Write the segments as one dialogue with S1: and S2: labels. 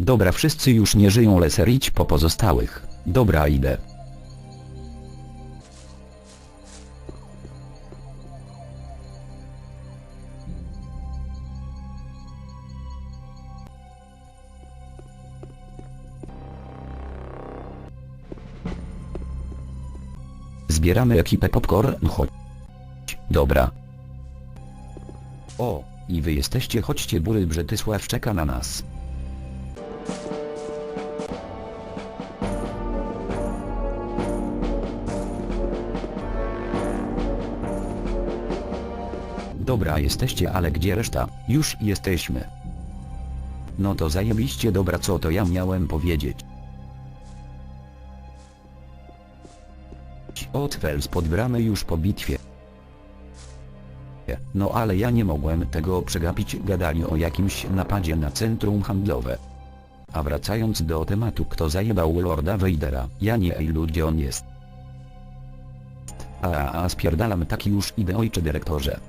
S1: Dobra wszyscy już nie żyją leser idź po pozostałych. Dobra idę. Zbieramy ekipę popcorn chodź. Dobra. O, i wy jesteście chodźcie bury Brzetysław czeka na nas. Dobra jesteście ale gdzie reszta? Już jesteśmy. No to zajebiście dobra co to ja miałem powiedzieć. Otwel spod bramy już po bitwie. No ale ja nie mogłem tego przegapić gadali o jakimś napadzie na centrum handlowe. A wracając do tematu kto zajebał Lorda Vadera, ja nie ej ludzie on jest. A, a spierdalam taki już idę ojcze dyrektorze.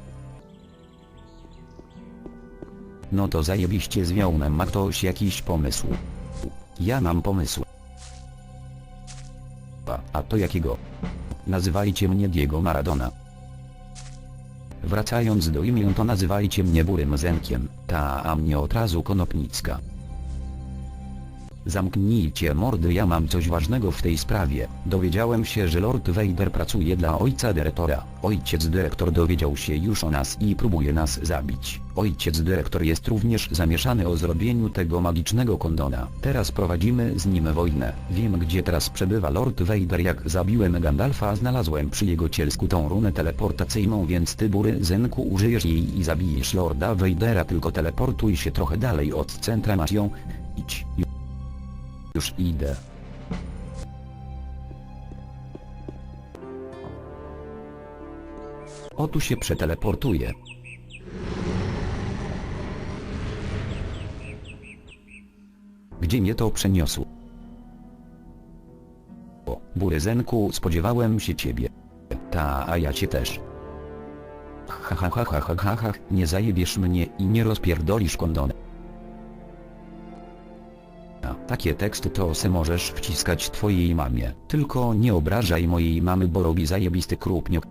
S1: No to zajebiście z ma ktoś jakiś pomysł. Ja mam pomysł. A, a to jakiego? Nazywajcie mnie Diego Maradona. Wracając do imion to nazywajcie mnie Burym Zenkiem, ta a mnie od razu Konopnicka. Zamknijcie mordy ja mam coś ważnego w tej sprawie. Dowiedziałem się że Lord Vader pracuje dla ojca dyrektora. Ojciec dyrektor dowiedział się już o nas i próbuje nas zabić. Ojciec dyrektor jest również zamieszany o zrobieniu tego magicznego kondona. Teraz prowadzimy z nim wojnę. Wiem gdzie teraz przebywa Lord Vader jak zabiłem Gandalfa znalazłem przy jego cielsku tą runę teleportacyjną więc ty bury Zenku użyjesz jej i zabijesz Lorda Vadera tylko teleportuj się trochę dalej od centra masz ją. Idź. Już idę. O tu się przeteleportuję. Gdzie mnie to przeniosło? O, Buryzenku, spodziewałem się ciebie. Ta, a ja cię też. Ha ha ha ha ha ha ha, nie zajebiesz mnie i nie rozpierdolisz kondona. Takie teksty to se możesz wciskać twojej mamie. Tylko nie obrażaj mojej mamy bo robi zajebisty krupniok.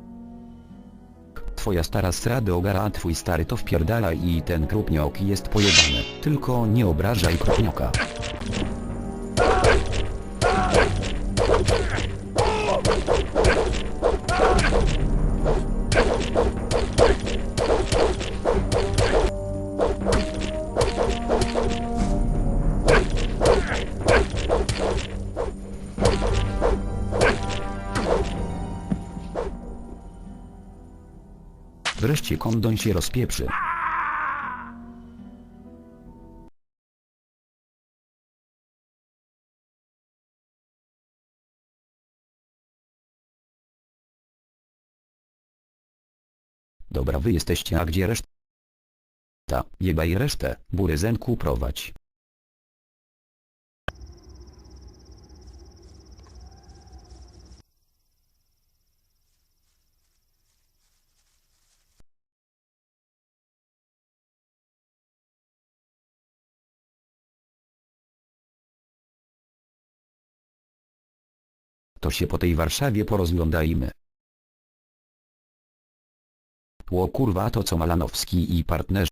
S1: Twoja stara srady ogara a twój stary to wpierdala i ten krupniok jest pojebany. Tylko nie obrażaj krupnioka. Wreszcie kondon się rozpieprzy. Dobra wy jesteście a gdzie reszta? Jebaj resztę, buryzenku prowadź. Się po tej Warszawie porozglądajmy. Ło kurwa to co Malanowski i partnerzy.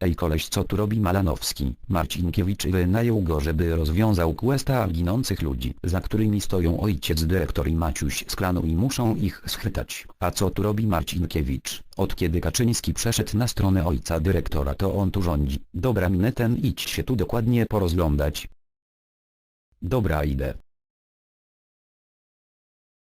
S1: Ej koleś co tu robi Malanowski? Marcinkiewicz wynajął go żeby rozwiązał questa ginących ludzi, za którymi stoją ojciec dyrektor i Maciuś z klanu i muszą ich schwytać. A co tu robi Marcinkiewicz? Od kiedy Kaczyński przeszedł na stronę ojca dyrektora to on tu rządzi. Dobra minę ten idź się tu dokładnie porozglądać. Dobra idę.